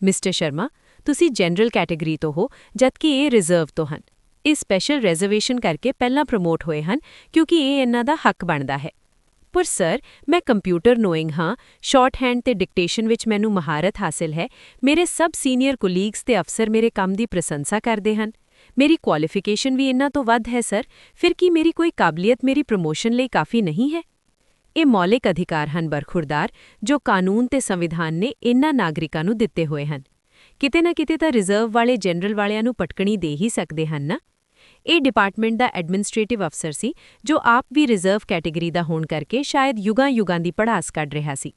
C: ਮਿਸਟਰ ਸ਼ਰਮਾ ਤੁਸੀਂ ਜਨਰਲ ਕੈਟਾਗਰੀ ਤੋਂ ਹੋ, ਜਦਕਿ ਇਹ ਰਿਜ਼ਰਵ ਤੋਂ ਹਨ। ਇਹ ਸਪੈਸ਼ਲ ਰਿਜ਼ਰਵੇਸ਼ਨ ਕਰਕੇ ਪਹਿਲਾਂ ਪ੍ਰਮੋਟ ਹੋਏ ਹਨ, ਕਿਉਂਕਿ ਇਹ ਇਹਨਾਂ ਦਾ ਹੱਕ ਬਣਦਾ ਹੈ। ਪਰ ਸਰ, ਮੈਂ ਕੰਪਿਊਟਰ ਨੋਇੰਗ ਹਾਂ, ਸ਼ਾਰਟ ਹੈਂਡ ਤੇ ਡਿਕਟੇਸ਼ਨ ਵਿੱਚ ਮੈਨੂੰ ਮਹਾਰਤ ਹਾਸਲ ਹੈ। ਮੇਰੇ ਸਭ ਸੀਨੀਅਰ ਕੋਲੀਗਸ ਤੇ ਅਫਸਰ ਮੇਰੇ ਕੰਮ ਦੀ ਪ੍ਰਸ਼ੰਸਾ ਕਰਦੇ ਹਨ। ਮੇਰੀ ਕੁਆਲੀਫਿਕੇਸ਼ਨ ਵੀ ਇਹਨਾਂ ਤੋਂ ਵੱਧ ਹੈ, ਸਰ। ਫਿਰ ਕੀ ਮੇਰੀ ਕੋਈ ਕਾਬਲੀਅਤ ਮੇਰੀ ਪ੍ਰਮੋਸ਼ਨ ਲਈ ਕਾਫੀ ਨਹੀਂ ਹੈ? ਇਹ ਮੌਲਿਕ ਅਧਿਕਾਰ ਹਨ ਬਰਖੁਰਦਾਰ, ਜੋ ਕਾਨੂੰਨ ਤੇ ਸੰਵਿਧਾਨ ਨੇ ਇਨ੍ਹਾਂ ਨਾਗਰਿਕਾਂ ਨੂੰ ਦਿੱਤੇ ਹੋਏ ਹਨ। ਕਿਤੇ ਨਾ ਕਿਤੇ ਤਾਂ ਰਿਜ਼ਰਵ ਵਾਲੇ ਜਨਰਲ ਵਾਲਿਆਂ ਨੂੰ ਪਟਕਣੀ ਦੇ ਹੀ ਸਕਦੇ ਹਨ ਨਾ? ਇਹ ਡਿਪਾਰਟਮੈਂਟ ਦਾ ਐਡਮਿਨਿਸਟ੍ਰੇਟਿਵ ਅਫਸਰ ਸੀ, ਜੋ ਆਪ ਵੀ ਰਿਜ਼ਰਵ ਕੈਟੇਗਰੀ ਦਾ ਹੋਣ ਕਰਕੇ ਸ਼ਾਇਦ ਯੁਗਾਂ-ਯੁਗਾਂ ਦੀ ਪੜਾਸ ਕੱਢ ਰਿਹਾ ਸੀ।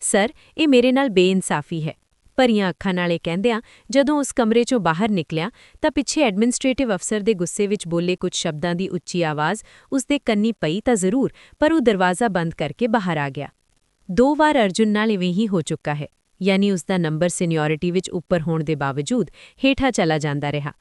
C: ਸਰ ਇਹ ਮੇਰੇ ਨਾਲ ਬੇਇਨਸਾਫੀ ਹੈ।
B: ਭਰੀਆਂ ਅੱਖਾਂ ਨਾਲੇ ਕਹਿੰਦਿਆਂ ਜਦੋਂ ਉਸ ਕਮਰੇ 'ਚੋਂ ਬਾਹਰ ਨਿਕਲਿਆ ਤਾਂ ਪਿੱਛੇ ਐਡਮਿਨਿਸਟ੍ਰੇਟਿਵ ਅਫਸਰ ਦੇ ਗੁੱਸੇ ਵਿੱਚ ਬੋਲੇ ਕੁਝ ਸ਼ਬਦਾਂ ਦੀ ਉੱਚੀ ਆਵਾਜ਼ ਉਸ ਦੇ ਕੰਨੀ ਪਈ ਤਾਂ ਜ਼ਰੂਰ, ਪਰ ਉਹ ਦਰਵਾਜ਼ਾ ਬੰਦ ਕਰਕੇ ਬਾਹਰ ਆ ਗਿਆ। ਦੋ ਵਾਰ ਅਰਜੁਨ ਨਾਲ ਇਵੇਂ ਹੀ ਹੋ ਚੁੱਕਾ ਹੈ, ਯਾਨੀ ਉਸ ਦਾ ਨੰਬਰ ਸੀਨੀਅਰਿਟੀ ਵਿੱਚ ਉੱਪਰ ਹੋਣ ਦੇ ਬਾਵਜੂਦ ਹੇਠਾਂ ਚਲਾ ਜਾਂਦਾ ਰਿਹਾ।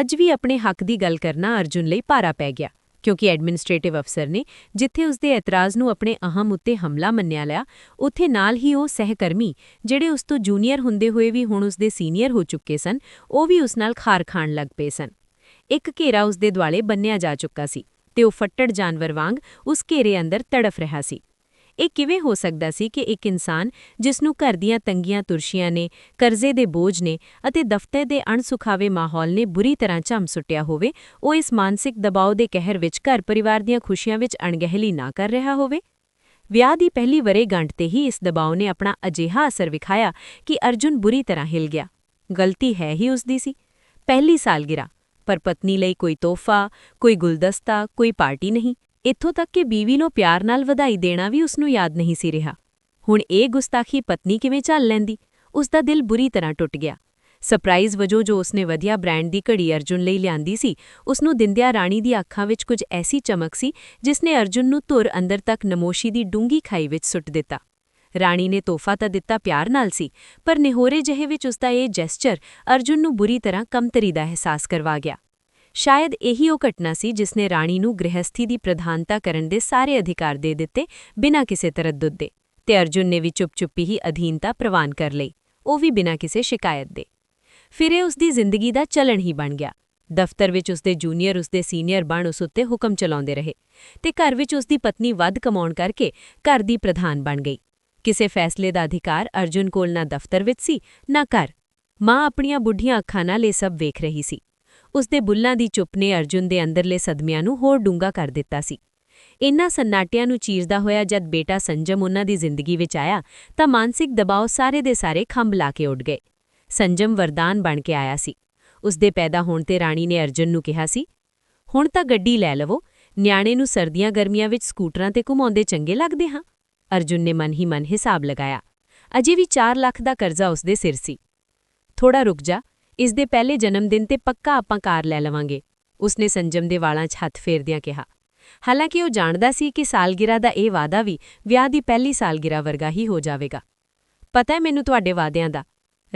B: ਅੱਜ ਵੀ ਆਪਣੇ ਹੱਕ ਦੀ ਗੱਲ ਕਰਨਾ ਅਰਜੁਨ ਲਈ ਭਾਰਾ ਪੈ ਗਿਆ, ਕਿਉਂਕਿ ਐਡਮਿਨਿਸਟ੍ਰੇਟਿਵ ਅਫਸਰ ਨੇ ਜਿੱਥੇ ਉਸ ਦੇ ਇਤਰਾਜ਼ ਨੂੰ ਆਪਣੇ ਅਹਮ ਉੱਤੇ ਹਮਲਾ ਮੰਨਿਆ ਲਿਆ, ਉੱਥੇ ਨਾਲ ਹੀ ਉਹ ਸਹਿਕਰਮੀ, ਜਿਹੜੇ ਉਸ ਤੋਂ ਜੂਨੀਅਰ ਹੁੰਦੇ ਹੋਏ ਵੀ ਹੁਣ ਉਸ ਦੇ ਸੀਨੀਅਰ ਹੋ ਚੁੱਕੇ ਸਨ, ਉਹ ਵੀ ਉਸ ਨਾਲ ਖਾਰ ਖਾਣ ਲੱਗ ਪਏ ਸਨ। ਇੱਕ ਘੇਰਾ ਉਸ ਦੇ ਦੁਆਲੇ ਬੰਨਿਆ ਜਾ ਚੁੱਕਾ ਸੀ ਤੇ ਉਹ ਫੱਟੜ ਜਾਨਵਰ ਵਾਂਗ ਉਸ ਘੇਰੇ ਅੰਦਰ ਤੜਫ ਰਿਹਾ ਸੀ। ਇਹ ਕਿਵੇਂ ਹੋ ਸਕਦਾ ਸੀ ਕਿ ਇੱਕ ਇਨਸਾਨ ਜਿਸ ਨੂੰ ਘਰ ਦੀਆਂ ਤੰਗੀਆਂ ਤੁਰਸ਼ੀਆਂ ਨੇ, ਕਰਜ਼ੇ ਦੇ ਬੋਝ ਨੇ ਅਤੇ ਦਫ਼ਤਰ ਦੇ ਅਣਸੁਖਾਵੇ ਮਾਹੌਲ ਨੇ ਬੁਰੀ ਤਰ੍ਹਾਂ ਝੰਮ ਸੁੱਟਿਆ ਹੋਵੇ, ਉਹ ਇਸ ਮਾਨਸਿਕ ਦਬਾਅ ਦੇ ਕਹਿਰ ਵਿੱਚ ਘਰ ਪਰਿਵਾਰ ਦੀਆਂ ਖੁਸ਼ੀਆਂ ਵਿੱਚ ਅਣਗਹਿਲੀ ਨਾ ਕਰ ਰਿਹਾ ਹੋਵੇ? ਵਿਆਹ ਦੀ ਪਹਿਲੀ ਵਰੇਗੰਢ ਤੇ ਹੀ ਇਸ ਦਬਾਅ ਨੇ ਆਪਣਾ ਅਜਿਹਾ ਅਸਰ ਵਿਖਾਇਆ ਕਿ ਅਰਜੁਨ ਬੁਰੀ ਤਰ੍ਹਾਂ ਹਿਲ ਗਿਆ। ਗਲਤੀ ਹੈ ਹੀ ਉਸ ਦੀ ਸੀ। ਪਹਿਲੀ ਸਾਲਗਿਰਾ ਪਰ ਪਤਨੀ ਲਈ ਕੋਈ ਤੋਹਫਾ, ਕੋਈ ਗੁਲਦਸਤਾ, ਕੋਈ ਪਾਰਟੀ ਨਹੀਂ। ਇੱਥੋਂ ਤੱਕ ਕਿ ਬੀਵੀ ਨੂੰ ਪਿਆਰ ਨਾਲ ਵਧਾਈ ਦੇਣਾ ਵੀ ਉਸ ਨੂੰ ਯਾਦ ਨਹੀਂ ਸੀ ਰਿਹਾ। ਹੁਣ ਇਹ ਗੁਸਤਾਖੀ ਪਤਨੀ ਕਿਵੇਂ ਝੱਲ ਲੈਂਦੀ? ਉਸ ਦਾ ਦਿਲ ਬੁਰੀ ਤਰ੍ਹਾਂ ਟੁੱਟ ਗਿਆ। ਸਰਪ੍ਰਾਈਜ਼ ਵਜੋਂ ਜੋ ਉਸਨੇ ਵਧੀਆ ਬ੍ਰਾਂਡ ਦੀ ਘੜੀ ਅਰਜੁਨ ਲਈ ਲਿਆਂਦੀ ਸੀ ਉਸ ਨੂੰ ਦਿੰਦਿਆ ਰਾਣੀ ਦੀ ਅੱਖਾਂ ਵਿੱਚ ਕੁਝ ਐਸੀ ਚਮਕ ਸੀ ਜਿਸ ਨੇ ਅਰਜੁਨ ਨੂੰ ਧੁਰ ਅੰਦਰ ਤੱਕ ਨਮੋਸ਼ੀ ਦੀ ਡੂੰਗੀ ਖਾਈ ਵਿੱਚ ਸੁੱਟ ਦਿੱਤਾ। ਰਾਣੀ ਨੇ ਤੋਹਫਾ ਤਾਂ ਦਿੱਤਾ ਪਿਆਰ ਨਾਲ ਸੀ, ਪਰ ਨਿਹੋਰੇ ਜਿਹੇ ਵਿੱਚ ਉਸ ਦਾ ਇਹ ਜੈਸਚਰ ਅਰਜੁਨ ਨੂੰ ਬੁਰੀ ਤਰ੍ਹਾਂ ਕਮਤਰੀ ਦਾ ਅਹਿਸਾਸ ਕਰਵਾ ਗਿਆ। ਸ਼ਾਇਦ ਇਹੀ ਉਹ ਘਟਨਾ ਸੀ ਜਿਸ ਨੇ ਰਾਣੀ ਨੂੰ ਗ੍ਰਹਿਸਥੀ ਦੀ ਪ੍ਰਧਾਨਤਾ ਕਰਨ ਦੇ ਸਾਰੇ ਅਧਿਕਾਰ ਦੇ ਦਿੱਤੇ ਬਿਨਾਂ ਕਿਸੇ ਤਰੱਦਦ ਦੇ ਤੇ ਅਰਜੁਨ ਨੇ ਵੀ ਚੁੱਪ-ਚੁੱਪੀ ਹੀ ਅਧੀਨਤਾ ਪ੍ਰਵਾਨ ਕਰ ਲਈ, ਉਹ ਵੀ ਬਿਨਾਂ ਕਿਸੇ ਸ਼ਿਕਾਇਤ ਦੇ। ਫਿਰ ਇਹ ਉਸ ਦੀ ਜ਼ਿੰਦਗੀ ਦਾ ਚਲਣ ਹੀ ਬਣ ਗਿਆ। ਦਫ਼ਤਰ ਵਿੱਚ ਉਸਦੇ ਜੂਨੀਅਰ, ਉਸਦੇ ਸੀਨੀਅਰ ਬਣ ਉਸ ਉੱਤੇ ਹੁਕਮ ਚਲਾਉਂਦੇ ਰਹੇ ਤੇ ਘਰ ਵਿੱਚ ਉਸਦੀ ਪਤਨੀ ਵੱਧ ਕਮਾਉਣ ਕਰਕੇ ਘਰ ਦੀ ਪ੍ਰਧਾਨ ਬਣ ਗਈ। ਕਿਸੇ ਫੈਸਲੇ ਦਾ ਅਧਿਕਾਰ ਅਰਜੁਨ ਕੋਲ ਨਾ ਦਫ਼ਤਰ ਵਿੱਚ ਸੀ, ਨਾ ਘਰ। ਮਾਂ ਆਪਣੀਆਂ ਬੁੱਢੀਆਂ ਅੱਖਾਂ ਨਾਲ ਇਹ ਸਭ ਵੇਖ ਰਹੀ ਸੀ। ਉਸ ਦੇ ਬੁੱਲਾਂ ਦੀ ਚੁੱਪ ਨੇ ਅਰਜੁਨ ਦੇ ਅੰਦਰਲੇ ਸਦਮਿਆਂ ਨੂੰ ਹੋਰ ਡੂੰਗਾ ਕਰ ਦਿੱਤਾ ਸੀ। ਇਨ੍ਹਾਂ ਸੰਨਾਟਿਆਂ ਨੂੰ ਚੀਰਦਾ ਹੋਇਆ ਜਦ ਬੇਟਾ ਸੰਜਮ ਉਹਨਾਂ ਦੀ ਜ਼ਿੰਦਗੀ ਵਿੱਚ ਆਇਆ ਤਾਂ ਮਾਨਸਿਕ ਦਬਾਅ ਸਾਰੇ ਦੇ ਸਾਰੇ ਖੰਭ ਲਾ ਕੇ ਉੱਡ ਗਏ। ਸੰਜਮ ਵਰਦਾਨ ਬਣ ਕੇ ਆਇਆ ਸੀ। ਉਸ ਦੇ ਪੈਦਾ ਹੋਣ ਤੇ ਰਾਣੀ ਨੇ ਅਰਜੁਨ ਨੂੰ ਕਿਹਾ ਸੀ, ਹੁਣ ਤਾਂ ਗੱਡੀ ਲੈ ਲਵੋ, ਨਿਆਣੇ ਨੂੰ ਸਰਦੀਆਂ ਗਰਮੀਆਂ ਵਿੱਚ ਸਕੂਟਰਾਂ ਤੇ ਘੁਮਾਉਂਦੇ ਚੰਗੇ ਲੱਗਦੇ ਹਾਂ। ਅਰਜੁਨ ਨੇ ਮਨ ਹੀ ਮਨ ਹਿਸਾਬ ਲਗਾਇਆ। ਅਜੇ ਵੀ 4 ਲੱਖ ਦਾ ਕਰਜ਼ਾ ਉਸ ਦੇ ਸਿਰ ਸੀ। ਥੋੜਾ ਰੁਕ ਜਾ ਇਸ ਦੇ ਪਹਿਲੇ ਜਨਮ ਦਿਨ ਤੇ ਪੱਕਾ ਆਪਾਂ ਕਾਰ ਲੈ ਲਵਾਂਗੇ। ਉਸਨੇ ਸੰਜਮ ਦੇ ਵਾਲਾਂ 'ਚ ਹੱਥ ਫੇਰਦਿਆਂ ਕਿਹਾ। ਹਾਲਾਂਕਿ ਉਹ ਜਾਣਦਾ ਸੀ ਕਿ ਸਾਲਗਿਰਾ ਦਾ ਇਹ ਵਾਅਦਾ ਵੀ ਵਿਆਹ ਦੀ ਪਹਿਲੀ ਸਾਲਗਿਰਾ ਵਰਗਾ ਹੀ ਹੋ ਜਾਵੇਗਾ। ਪਤਾ ਹੈ ਮੈਨੂੰ ਤੁਹਾਡੇ ਵਾਅਦਿਆਂ ਦਾ।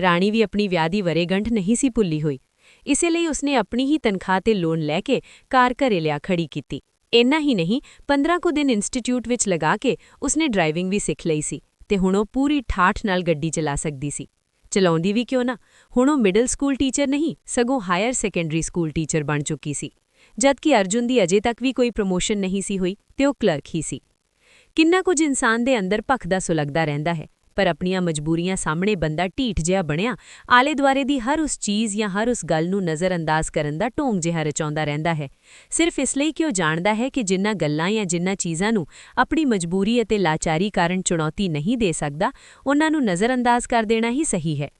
B: ਰਾਣੀ ਵੀ ਆਪਣੀ ਵਿਆਹ ਦੀ ਵਰੇਗੰਢ ਨਹੀਂ ਸੀ ਭੁੱਲੀ ਹੋਈ। ਇਸੇ ਲਈ ਉਸਨੇ ਆਪਣੀ ਹੀ ਤਨਖਾਹ ਤੇ ਲੋਨ ਲੈ ਕੇ ਕਾਰ ਘਰੇ ਲਿਆ ਖੜੀ ਕੀਤੀ। ਇੰਨਾ ਹੀ ਨਹੀਂ 15 ਕੁ ਦਿਨ ਇੰਸਟੀਚਿਊਟ ਵਿੱਚ ਲਗਾ ਕੇ ਉਸਨੇ ਡਰਾਈਵਿੰਗ ਵੀ ਸਿੱਖ ਲਈ ਸੀ ਤੇ ਹੁਣ ਉਹ ਪੂਰੀ ਠਾਠ ਨਾਲ ਗੱਡੀ ਚਲਾ ਸਕਦੀ ਸੀ। ਚਲਾਉਂਦੀ ਵੀ ਕਿਉਂ ਨਾ? ਹੁਣ ਉਹ ਮਿਡਲ ਸਕੂਲ ਟੀਚਰ ਨਹੀਂ ਸਗੋਂ ਹਾਇਰ ਸੈਕੰਡਰੀ ਸਕੂਲ ਟੀਚਰ ਬਣ ਚੁੱਕੀ ਸੀ ਜਦਕਿ ਅਰਜੁਨ ਦੀ ਅਜੇ ਤੱਕ ਵੀ ਕੋਈ ਪ੍ਰਮੋਸ਼ਨ ਨਹੀਂ ਸੀ ਹੋਈ ਤੇ ਉਹ ਕਲਰਕ ਹੀ ਸੀ ਕਿੰਨਾ ਕੁਝ ਇਨਸਾਨ ਦੇ ਅੰਦਰ ਭਖਦਾ ਸੁਲਗਦਾ ਰਹਿੰਦਾ ਹੈ ਪਰ ਆਪਣੀਆਂ ਮਜਬੂਰੀਆਂ ਸਾਹਮਣੇ ਬੰਦਾ ਢੀਠ ਜਿਹਾ ਬਣਿਆ ਆਲੇ ਦੁਆਰੇ ਦੀ ਹਰ ਉਸ ਚੀਜ਼ ਜਾਂ ਹਰ ਉਸ ਗੱਲ ਨੂੰ ਨਜ਼ਰਅੰਦਾਜ਼ ਕਰਨ ਦਾ ਢੋਂਗ ਜਿਹਾ ਰਚਾਉਂਦਾ ਰਹਿੰਦਾ ਹੈ ਸਿਰਫ ਇਸ ਲਈ ਕਿ ਉਹ ਜਾਣਦਾ ਹੈ ਕਿ ਜਿੰਨਾ ਗੱਲਾਂ ਜਾਂ ਜਿੰਨਾ ਚੀਜ਼ਾਂ ਨੂੰ ਆਪਣੀ ਮਜਬੂਰੀ ਅਤੇ ਲਾਚਾਰੀ ਕਾਰਨ ਚੁਣੌਤੀ ਨਹੀਂ ਦੇ ਸਕਦਾ ਉਹਨਾਂ ਨੂੰ ਨਜ਼ਰਅੰਦਾਜ਼ ਕਰ ਦੇਣਾ ਹੀ ਸਹੀ ਹੈ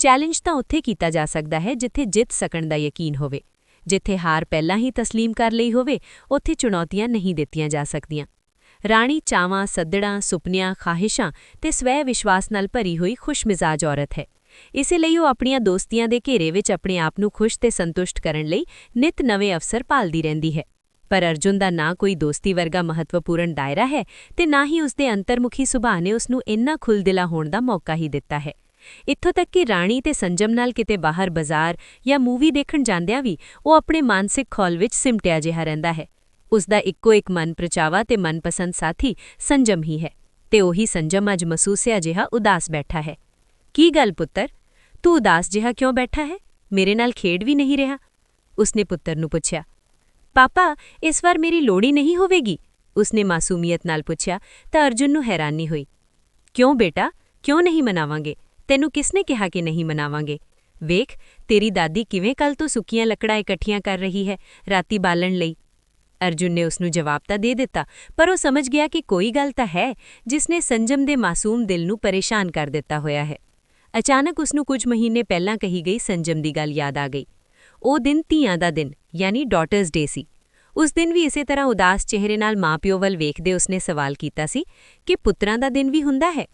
B: ਚੈਲੰਜ ਤਾਂ ਉੱਥੇ ਕੀਤਾ ਜਾ ਸਕਦਾ ਹੈ ਜਿੱਥੇ ਜਿੱਤ ਸਕਣ ਦਾ ਯਕੀਨ ਹੋਵੇ ਜਿੱਥੇ ਹਾਰ ਪਹਿਲਾਂ ਹੀ تسلیم ਕਰ ਲਈ ਹੋਵੇ ਉੱਥੇ ਚੁਣੌਤੀਆਂ ਨਹੀਂ ਦਿੱਤੀਆਂ ਜਾ ਸਕਦੀਆਂ ਰਾਣੀ ਚਾਵਾਂ ਸੱਦੜਾਂ ਸੁਪਨਿਆਂ ਖਾਹਿਸ਼ਾਂ ਤੇ ਸਵੈ ਵਿਸ਼ਵਾਸ ਨਾਲ ਭਰੀ ਹੋਈ ਖੁਸ਼ਮਿਜ਼ਾਜ ਔਰਤ ਹੈ ਇਸੇ ਲਈ ਉਹ ਆਪਣੀਆਂ ਦੋਸਤੀਆਂ ਦੇ ਘੇਰੇ ਵਿੱਚ ਆਪਣੇ ਆਪ ਨੂੰ ਖੁਸ਼ ਤੇ ਸੰਤੁਸ਼ਟ ਕਰਨ ਲਈ ਨਿਤ ਨਵੇਂ ਅਵਸਰ ਪਾਲਦੀ ਰਹਿੰਦੀ ਹੈ ਪਰ ਅਰਜੁਨ ਦਾ ਨਾ ਕੋਈ ਦੋਸਤੀ ਵਰਗਾ ਮਹੱਤਵਪੂਰਨ ਦਾਇਰਾ ਹੈ ਤੇ ਨਾ ਹੀ ਉਸ ਦੇ ਅੰਤਰਮੁਖੀ ਸੁਭਾਅ ਨੇ ਉਸ ਨੂੰ ਇੰਨਾ ਖੁੱਲਦਿਲਾ ਹੋਣ ਦਾ ਮੌਕਾ ਹੀ ਦਿੱਤਾ ਹੈ ਇੱਥੋਂ ਤੱਕ ਕਿ ਰਾਣੀ ਤੇ ਸੰਜਮ ਨਾਲ ਕਿਤੇ ਬਾਹਰ ਬਾਜ਼ਾਰ ਜਾਂ ਮੂਵੀ ਦੇਖਣ ਜਾਂਦਿਆਂ ਵੀ ਉਹ ਆਪਣੇ ਮਾਨਸਿਕ ਖੌਲ ਵਿੱਚ ਸਿਮਟਿਆ ਜਿਹਾ ਰਹਿੰਦਾ ਹੈ। ਉਸ ਦਾ ਇੱਕੋ ਇੱਕ ਮਨਪ੍ਰਚਾਵਾ ਤੇ ਮਨਪਸੰਦ ਸਾਥੀ ਸੰਜਮ ਹੀ ਹੈ ਤੇ ਉਹੀ ਸੰਜਮ ਅੱਜ ਮਸੂਸਿਆ ਜਿਹਾ ਉਦਾਸ ਬੈਠਾ ਹੈ। ਕੀ ਗੱਲ ਪੁੱਤਰ? ਤੂੰ ਉਦਾਸ ਜਿਹਾ ਕਿਉਂ ਬੈਠਾ ਹੈ? ਮੇਰੇ ਨਾਲ ਖੇਡ ਵੀ ਨਹੀਂ ਰਿਹਾ। ਉਸਨੇ ਪੁੱਤਰ ਨੂੰ ਪੁੱਛਿਆ। ਪਾਪਾ, ਇਸ ਵਾਰ ਮੇਰੀ ਲੋੜੀ ਨਹੀਂ ਹੋਵੇਗੀ? ਉਸਨੇ ਮਾਸੂਮੀਅਤ ਨਾਲ ਪੁੱਛਿਆ ਤਾਂ ਅਰਜੁਨ ਨੂੰ ਹੈਰਾਨੀ ਹੋਈ। ਕਿਉਂ ਬੇਟਾ? ਕਿਉਂ ਨਹੀਂ ਮਨਾਵਾਂਗੇ? ਤੈਨੂੰ ਕਿਸਨੇ ਕਿਹਾ ਕਿ ਨਹੀਂ ਮਨਾਵਾਂਗੇ? ਵੇਖ, ਤੇਰੀ ਦਾਦੀ ਕਿਵੇਂ ਕੱਲ ਤੋਂ ਸੁੱਕੀਆਂ ਲੱਕੜਾਂ ਇਕੱਠੀਆਂ ਕਰ ਰਹੀ ਹੈ, ਰਾਤੀ ਬਾਲਣ ਲਈ। ਅਰਜੁਨ ਨੇ ਉਸ ਨੂੰ ਜਵਾਬ ਤਾਂ ਦੇ ਦਿੱਤਾ, ਪਰ ਉਹ ਸਮਝ ਗਿਆ ਕਿ ਕੋਈ ਗੱਲ ਤਾਂ ਹੈ ਜਿਸ ਨੇ ਸੰਜਮ ਦੇ ਮਾਸੂਮ ਦਿਲ ਨੂੰ ਪਰੇਸ਼ਾਨ ਕਰ ਦਿੱਤਾ ਹੋਇਆ ਹੈ। ਅਚਾਨਕ ਉਸ ਨੂੰ ਕੁਝ ਮਹੀਨੇ ਪਹਿਲਾਂ ਕਹੀ ਗਈ ਸੰਜਮ ਦੀ ਗੱਲ ਯਾਦ ਆ ਗਈ। ਉਹ ਦਿਨ ਧੀਆਂ ਦਾ ਦਿਨ, ਯਾਨੀ ਡਾਟਰਸ ਡੇ ਸੀ। ਉਸ ਦਿਨ ਵੀ ਇਸੇ ਤਰ੍ਹਾਂ ਉਦਾਸ ਚਿਹਰੇ ਨਾਲ ਮਾਪਿਓ ਵੱਲ ਵੇਖਦੇ ਉਸਨੇ ਸਵਾਲ ਕੀਤਾ ਸੀ ਕਿ ਪੁੱਤਰਾਂ ਦਾ ਦਿਨ ਵੀ ਹੁੰਦਾ ਹੈ?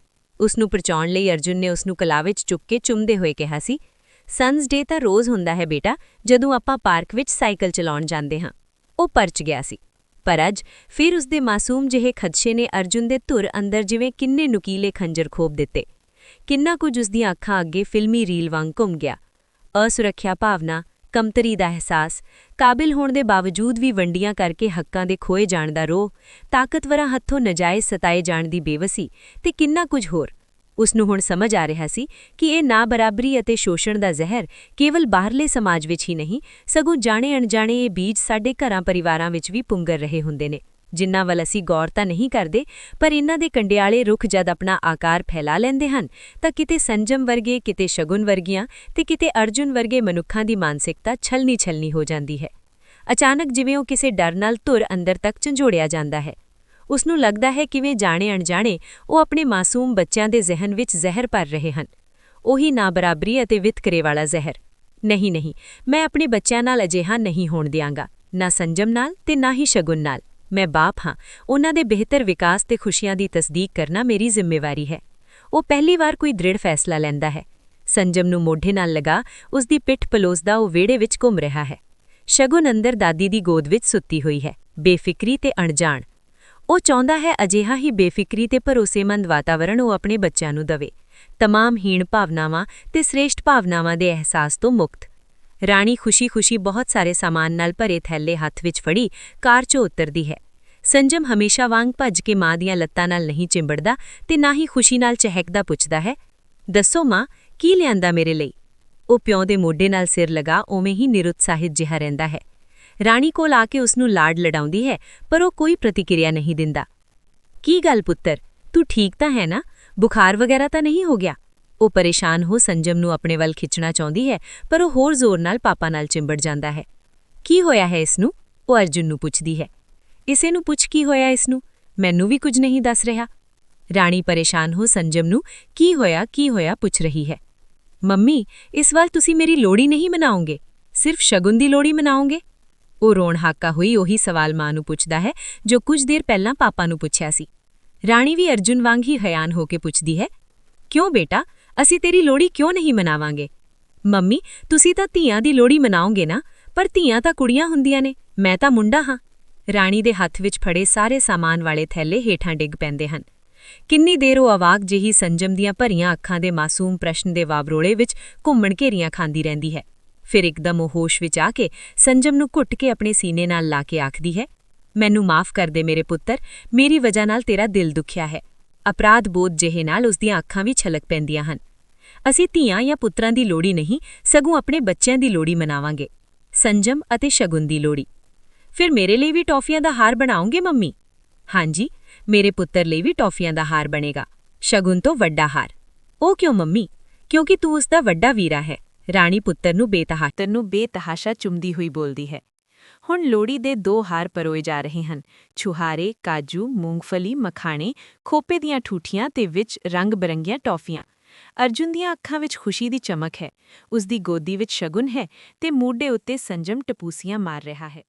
B: ਉਸ ਨੂੰ ਪਰਚਾਉਣ ਲਈ ਅਰਜੁਨ ਨੇ ਉਸ ਨੂੰ ਕਲਾ ਵਿੱਚ ਚੁੱਕ ਕੇ ਚੁੰਮਦੇ ਹੋਏ ਕਿਹਾ ਸੀ ਸਨਸ ਡੇ ਤਾਂ ਰੋਜ਼ ਹੁੰਦਾ ਹੈ ਬੇਟਾ, ਜਦੋਂ ਆਪਾਂ ਪਾਰਕ ਵਿੱਚ ਸਾਈਕਲ ਚਲਾਉਣ ਜਾਂਦੇ ਹਾਂ। ਉਹ ਪਰਚ ਗਿਆ ਸੀ। ਪਰ ਅੱਜ ਫਿਰ ਉਸਦੇ ਮਾਸੂਮ ਜਿਹੇ ਖਦਸ਼ੇ ਨੇ ਅਰਜੁਨ ਦੇ ਧੁਰ ਅੰਦਰ ਜਿਵੇਂ ਕਿੰਨੇ ਨੁਕੀਲੇ ਖੰਜਰ ਖੋਪ ਦਿੱਤੇ। ਕਿੰਨਾ ਕੁਝ ਉਸ ਦੀਆਂ ਅੱਖਾਂ ਅੱਗੇ ਫਿਲਮੀ ਰੀਲ ਵਾਂਗ ਘੁੰਮ ਗਿਆ। ਅਸੁਰੱਖਿਆ ਭਾਵਨਾ ਕਮਤਰੀ ਦਾ ਅਹਿਸਾਸ, ਕਾਬਿਲ ਹੋਣ ਦੇ ਬਾਵਜੂਦ ਵੀ ਵੰਡੀਆਂ ਕਰਕੇ ਹੱਕਾਂ ਦੇ ਖੋਏ ਜਾਣ ਦਾ ਰੋਹ, ਤਾਕਤਵਰਾਂ ਹੱਥੋਂ ਨਜਾਇਜ਼ ਸਤਾਏ ਜਾਣ ਦੀ ਬੇਵਸੀ ਤੇ ਕਿੰਨਾ ਕੁਝ ਹੋਰ? ਉਸ ਨੂੰ ਹੁਣ ਸਮਝ ਆ ਰਿਹਾ ਸੀ ਕਿ ਇਹ ਨਾ ਬਰਾਬਰੀ ਅਤੇ ਸ਼ੋਸ਼ਣ ਦਾ ਜ਼ਹਿਰ ਕੇਵਲ ਬਾਹਰਲੇ ਸਮਾਜ ਵਿੱਚ ਹੀ ਨਹੀਂ, ਸਗੋਂ ਜਾਣੇ ਅਣਜਾਣੇ ਇਹ ਬੀਜ ਸਾਡੇ ਘਰਾਂ ਪਰਿਵਾਰਾਂ ਵਿੱਚ ਵੀ ਪੁੰਗਰ ਰਹੇ ਹੁੰਦੇ ਨੇ। ਜਿਨ੍ਹਾਂ ਵੱਲ ਅਸੀਂ ਗੌਰ ਤਾਂ ਨਹੀਂ ਕਰਦੇ, ਪਰ ਇਹਨਾਂ ਦੇ ਕੰਡਿਆਲੇ ਰੁੱਖ ਜਦ ਆਪਣਾ ਆਕਾਰ ਫੈਲਾ ਲੈਂਦੇ ਹਨ, ਤਾਂ ਕਿਤੇ ਸੰਜਮ ਵਰਗੇ, ਕਿਤੇ ਸ਼ਗੁਨ ਵਰਗੀਆਂ ਤੇ ਕਿਤੇ ਅਰਜੁਨ ਵਰਗੇ ਮਨੁੱਖਾਂ ਦੀ ਮਾਨਸਿਕਤਾ ਛਲਨੀ ਛਲਨੀ ਹੋ ਜਾਂਦੀ ਹੈ। ਅਚਾਨਕ ਜਿਵੇਂ ਉਹ ਕਿਸੇ ਡਰ ਨਾਲ ਧੁਰ ਅੰਦਰ ਤੱਕ ਝੰਜੋੜਿਆ ਜਾਂਦਾ ਹੈ। ਉਸ ਨੂੰ ਲੱਗਦਾ ਹੈ ਕਿਵੇਂ ਜਾਣੇ ਅਣਜਾਣੇ ਉਹ ਆਪਣੇ ਮਾਸੂਮ ਬੱਚਿਆਂ ਦੇ ਜ਼ਿਹਨ ਵਿੱਚ ਜ਼ਹਿਰ ਭਰ ਰਹੇ ਹਨ। ਉਹੀ ਨਾ ਬਰਾਬਰੀ ਅਤੇ ਵਿਤਕਰੇ ਵਾਲਾ ਜ਼ਹਿਰ। ਨਹੀਂ ਨਹੀਂ, ਮੈਂ ਆਪਣੇ ਬੱਚਿਆਂ ਨਾਲ ਅਜਿਹਾ ਨਹੀਂ ਹੋਣ ਦਿਆਂਗਾ, ਨਾ ਸੰਜਮ ਨਾਲ ਤੇ ਨਾ ਹੀ ਸ਼ਗੁਨ ਨਾਲ। ਮੈਂ ਬਾਪ ਹਾਂ। ਉਹਨਾਂ ਦੇ ਬਿਹਤਰ ਵਿਕਾਸ ਤੇ ਖੁਸ਼ੀਆਂ ਦੀ ਤਸਦੀਕ ਕਰਨਾ ਮੇਰੀ ਜ਼ਿੰਮੇਵਾਰੀ ਹੈ। ਉਹ ਪਹਿਲੀ ਵਾਰ ਕੋਈ ਦ੍ਰਿੜ ਫੈਸਲਾ ਲੈਂਦਾ ਹੈ। ਸੰਜਮ ਨੂੰ ਮੋਢੇ ਨਾਲ ਲਗਾ ਉਸ ਦੀ ਪਿੱਠ ਪਲੋਸਦਾ ਉਹ ਵਿਹੜੇ ਵਿੱਚ ਘੁੰਮ ਰਿਹਾ ਹੈ। ਸ਼ਗੁਨ ਅੰਦਰ ਦਾਦੀ ਦੀ ਗੋਦ ਵਿੱਚ ਸੁੱਤੀ ਹੋਈ ਹੈ। ਬੇਫਿਕਰੀ ਤੇ ਅਣਜਾਣ। ਉਹ ਚਾਹੁੰਦਾ ਹੈ ਅਜਿਹਾ ਹੀ ਬੇਫਿਕਰੀ ਤੇ ਭਰੋਸੇਮੰਦ ਵਾਤਾਵਰਣ ਉਹ ਆਪਣੇ ਬੱਚਿਆਂ ਨੂੰ ਦੇਵੇ। ਤਮਾਮ ਹੀਣ ਭਾਵਨਾਵਾਂ ਤੇ ਸ੍ਰੇਸ਼ਟ ਭਾਵਨਾਵਾਂ ਦੇ ਅਹਿਸਾਸ ਤੋਂ ਮੁਕਤ। ਰਾਣੀ ਖੁਸ਼ੀ-ਖੁਸ਼ੀ ਬਹੁਤ ਸਾਰੇ ਸਾਮਾਨ ਨਾਲ ਭਰੇ ਥੈਲੇ ਹੱਥ ਵਿੱਚ ਫੜੀ, ਕਾਰ 'ਚੋਂ ਉਤਰਦੀ ਹੈ। ਸੰਜਮ ਹਮੇਸ਼ਾ ਵਾਂਗ ਭੱਜ ਕੇ ਮਾਂ ਦੀਆਂ ਲੱਤਾਂ ਨਾਲ ਨਹੀਂ ਚਿੰਬੜਦਾ ਤੇ ਨਾ ਹੀ ਖੁਸ਼ੀ ਨਾਲ ਚਹਿਕਦਾ ਪੁੱਛਦਾ ਹੈ, ਦੱਸੋ ਮਾਂ, ਕੀ ਲਿਆਂਦਾ ਮੇਰੇ ਲਈ? ਉਹ ਪਿਓ ਦੇ ਮੋਢੇ ਨਾਲ ਸਿਰ ਲਗਾ ਉਵੇਂ ਹੀ ਨਿਰੁਤਸਾਹਿਤ ਜਿਹਾ ਰਹਿੰਦਾ ਹੈ। ਰਾਣੀ ਕੋਲ ਆ ਕੇ ਉਸ ਨੂੰ ਲਾਡ ਲੜਾਉਂਦੀ ਹੈ, ਪਰ ਉਹ ਕੋਈ ਪ੍ਰਤੀਕਿਰਿਆ ਨਹੀਂ ਦਿੰਦਾ। ਕੀ ਗੱਲ ਪੁੱਤਰ, ਤੂੰ ਠੀਕ ਤਾਂ ਹੈ ਨਾ? ਬੁਖਾਰ ਵਗੈਰਾ ਤਾਂ ਨਹੀਂ ਹੋ ਗਿਆ? ਉਹ ਪਰੇਸ਼ਾਨ ਹੋ ਸੰਜਮ ਨੂੰ ਆਪਣੇ ਵੱਲ ਖਿੱਚਣਾ ਚਾਹੁੰਦੀ ਹੈ, ਪਰ ਉਹ ਹੋਰ ਜ਼ੋਰ ਨਾਲ ਪਾਪਾ ਨਾਲ ਚਿੰਬੜ ਜਾਂਦਾ ਹੈ। ਕੀ ਹੋਇਆ ਹੈ ਇਸ ਨੂੰ? ਉਹ ਅਰਜੁਨ ਨੂੰ ਪੁੱਛਦੀ ਹੈ। ਇਸੇ ਨੂੰ ਪੁੱਛ ਕੀ ਹੋਇਆ ਇਸ ਨੂੰ ਮੈਨੂੰ ਵੀ ਕੁਝ ਨਹੀਂ ਦੱਸ ਰਿਹਾ। ਰਾਣੀ ਪਰੇਸ਼ਾਨ ਹੋ ਸੰਜਮ ਨੂੰ, ਕੀ ਹੋਇਆ ਕੀ ਹੋਇਆ ਪੁੱਛ ਰਹੀ ਹੈ। ਮੰਮੀ, ਇਸ ਵਾਰ ਤੁਸੀਂ ਮੇਰੀ ਲੋੜੀ ਨਹੀਂ ਮਨਾਉਂਗੇ ਸਿਰਫ ਸ਼ਗੁਨ ਦੀ ਲੋੜੀ ਮਨਾਉਂਗੇ ਉਹ ਰੋਣ ਹਾਕਾ ਹੋਈ ਉਹੀ ਸਵਾਲ ਮਾਂ ਨੂੰ ਪੁੱਛਦਾ ਹੈ, ਜੋ ਕੁਝ ਦੇਰ ਪਹਿਲਾਂ ਪਾਪਾ ਨੂੰ ਪੁੱਛਿਆ ਸੀ। ਰਾਣੀ ਵੀ ਅਰਜੁਨ ਵਾਂਗ ਹੀ ਹੈਰਾਨ ਹੋ ਕੇ ਪੁੱਛਦੀ ਹੈ, ਕਿਉਂ ਬੇਟਾ? ਅਸੀਂ ਤੇਰੀ ਲੋੜੀ ਕਿਉਂ ਨਹੀਂ ਮਨਾਵਾਂਗੇ? ਮੰਮੀ, ਤੁਸੀਂ ਤਾਂ ਧੀਆਂ ਦੀ ਲੋੜੀ ਮਨਾਓਗੇ ਨਾ, ਪਰ ਧੀਆਂ ਤਾਂ ਕੁੜੀਆਂ ਹੁੰਦੀਆਂ ਨੇ, ਮੈਂ ਤਾਂ ਮੁੰਡਾ ਹਾਂ। ਰਾਣੀ ਦੇ ਹੱਥ ਵਿੱਚ ਫੜੇ ਸਾਰੇ ਸਾਮਾਨ ਵਾਲੇ ਥੈਲੇ ਹੇਠਾਂ ਡਿੱਗ ਪੈਂਦੇ ਹਨ। ਕਿੰਨੀ ਦੇਰ ਉਹ ਅਵਾਕ ਜਿਹੀ ਸੰਜਮ ਦੀਆਂ ਭਰੀਆਂ ਅੱਖਾਂ ਦੇ ਮਾਸੂਮ ਪ੍ਰਸ਼ਨ ਦੇ ਵਾਵਰੋਲੇ ਵਿੱਚ ਘੁੰਮਣ ਘੇਰੀਆਂ ਖਾਂਦੀ ਰਹਿੰਦੀ ਹੈ। ਫਿਰ ਇੱਕਦਮ ਉਹ ਹੋਸ਼ ਵਿੱਚ ਆ ਕੇ ਸੰਜਮ ਨੂੰ ਘੁੱਟ ਕੇ ਆਪਣੇ ਸੀਨੇ ਨਾਲ ਲਾ ਕੇ ਆਖਦੀ ਹੈ, ਮੈਨੂੰ ਮਾਫ ਕਰ ਦੇ ਮੇਰੇ ਪੁੱਤਰ, ਮੇਰੀ ਵਜ੍ਹਾ ਨਾਲ ਤੇਰਾ ਦਿਲ ਦੁਖਿਆ ਹੈ। ਅਪਰਾਧ ਬੋਧ ਜਿਹੇ ਨਾਲ ਉਸ ਦੀਆਂ ਅੱਖਾਂ ਵੀ ਛਲਕ ਪੈਂਦੀਆਂ ਹਨ। ਅਸੀਂ ਧੀਆਂ ਜਾਂ ਪੁੱਤਰਾਂ ਦੀ ਲੋੜੀ ਨਹੀਂ, ਸਗੋਂ ਆਪਣੇ ਬੱਚਿਆਂ ਦੀ ਲੋੜੀ ਮਨਾਵਾਂਗੇ। ਸੰਜਮ ਅਤੇ ਸ਼ਗੁਨ ਦੀ ਲੋੜੀ ਫਿਰ ਮੇਰੇ ਲਈ ਵੀ ਟੌਫੀਆਂ ਦਾ ਹਾਰ ਬਣਾਉਂਗੇ ਮੰਮੀ? ਹਾਂਜੀ, ਮੇਰੇ ਪੁੱਤਰ ਲਈ ਵੀ ਟੌਫੀਆਂ ਦਾ ਹਾਰ ਬਣੇਗਾ। ਸ਼ਗੁਨ ਤੋਂ ਵੱਡਾ ਹਾਰ। ਉਹ ਕਿਉਂ ਮੰਮੀ? ਕਿਉਂਕਿ ਤੂੰ ਉਸ ਦਾ ਵੱਡਾ ਵੀਰਾ ਹੈ। ਰਾਣੀ ਪੁੱਤਰ ਨੂੰ ਬੇਤਹਾ
C: ਤੈਨੂੰ ਬੇਤਹਾਸ਼ਾ ਚੁੰਮਦੀ ਹੋਈ ਬੋਲਦੀ ਹੈ। ਹੁਣ ਲੋੜੀ ਦੇ ਦੋ ਹਾਰ ਪਰੋਏ ਜਾ ਰਹੇ ਹਨ। ਛੁਹਾਰੇ, ਕਾਜੂ, ਮੂੰਗਫਲੀ, ਮਖਾਣੇ, ਖੋਪੇ ਦੀਆਂ ਠੂਠੀਆਂ ਤੇ ਵਿੱਚ ਰੰਗ-ਬਰੰਗੀਆਂ ਟੌਫੀਆਂ। ਅਰਜੁਨ ਦੀਆਂ ਅੱਖਾਂ ਵਿੱਚ ਖੁਸ਼ੀ ਦੀ ਚਮਕ ਹੈ। ਉਸ ਦੀ ਗੋਦੀ ਵਿੱਚ ਸ਼ਗੁਨ ਹੈ ਤੇ ਮੂਡੇ ਉੱਤੇ ਸੰਜਮ ਟਪੂਸੀਆਂ ਮਾਰ ਰਿਹਾ ਹੈ।